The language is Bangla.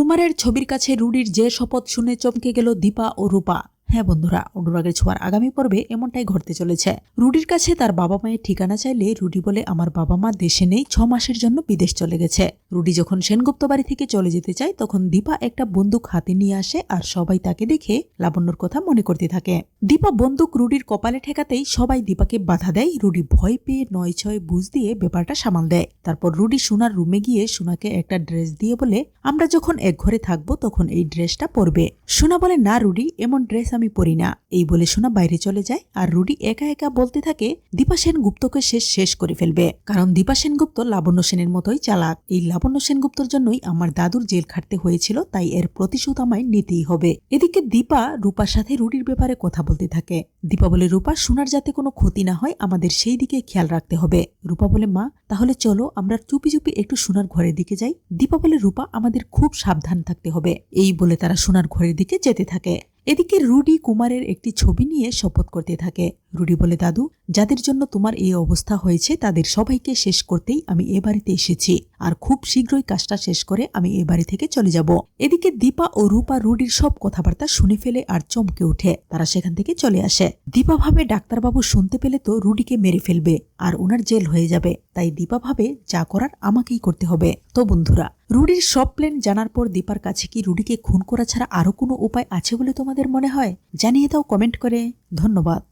কুমারের ছবির কাছে রুডির যে শপথ শুনে চমকে গেল দীপা ও রূপা। হ্যাঁ বন্ধুরা, অনুরাগের ছোঁয়ার আগামী পর্বে এমনটাই ঘটতে চলেছে। রুডির কাছে তার বাবা মায়ের ঠিকানা চাইলে রুডি বলে আমার বাবা মা দেশে নেই, ছ মাসের জন্য বিদেশ চলে গেছে। রুডি যখন সেনগুপ্ত বাড়ি থেকে চলে যেতে চায়, তখন দীপা একটা বন্দুক হাতে নিয়ে আসে আর সবাই তাকে দেখে লাবণ্যর কথা মনে করতে থাকে। দীপা বন্দুক রুডির কপালে ঠেকাতেই সবাই দীপাকে বাধা দেয়। রুডি ভয় পেয়ে নয় ছয় বুঝ দিয়ে ব্যাপারটা সামাল দেয়। তারপর রুডি সোনার রুমে গিয়ে সোনাকে একটা ড্রেস দিয়ে বলে, আমরা যখন এক ঘরে থাকব, তখন এই ড্রেসটা পরবে। সোনা বলে, না রুডি, এমন ড্রেস আমি পরি না। এই বলে সোনা বাইরে চলে যায় আর রুডি একা একা বলতে থাকে, দীপা সেন গুপ্তকে শেষ শেষ করে ফেলবে। কারণ দীপা সেনগুপ্ত লাবণ্য সেনের মতোই চালাক। এই লাবণ্য সেনগুপ্তর জন্যই আমার দাদুর জেল খাটতে হয়েছিল, তাই এর প্রতিশোধ আমায় নিতেই হবে। এদিকে দীপা রূপার সাথে রুডির ব্যাপারে কথা বলতে থাকে। দীপা বলে, রূপা, সোনার যাতে কোনো ক্ষতি না হয়, আমাদের সেই দিকে খেয়াল রাখতে হবে। রূপা বলে, মা, তাহলে চলো আমরা চুপি চুপি একটু সোনার ঘরের দিকে যাই। দীপা বলে, রূপা, আমাদের খুব সাবধান থাকতে হবে। এই বলে তারা সোনার ঘরের দিকে যেতে থাকে। এদিকে রুডি কুমারের একটি ছবি নিয়ে শপথ করতে থাকে। রুডি বলে, দাদু, যাদের জন্য তোমার এই অবস্থা হয়েছে, তাদের সবাইকে শেষ করতেই আমি এ বাড়িতে এসেছি। আর খুব শীঘ্রই কাজটা শেষ করে আমি এ বাড়ি থেকে চলে যাব। এদিকে দীপা ও রূপা রুডির সব কথাবার্তা শুনে ফেলে আর চমকে ওঠে। তারা সেখান থেকে চলে আসে। দীপা ভাবে, ডাক্তারবাবু শুনতে পেলে তো রুডিকে মেরে ফেলবে, আর ওনার জেল হয়ে যাবে। তাই দীপা ভাবে, যা করার আমাকেই করতে হবে। তো বন্ধুরা, রুডির সব প্ল্যান জানার পর দীপার কাছে কি রুডিকে খুন করা ছাড়া আরও কোনো উপায় আছে বলে তোমাদের মনে হয়? জানিয়ে দাও কমেন্ট করে। ধন্যবাদ।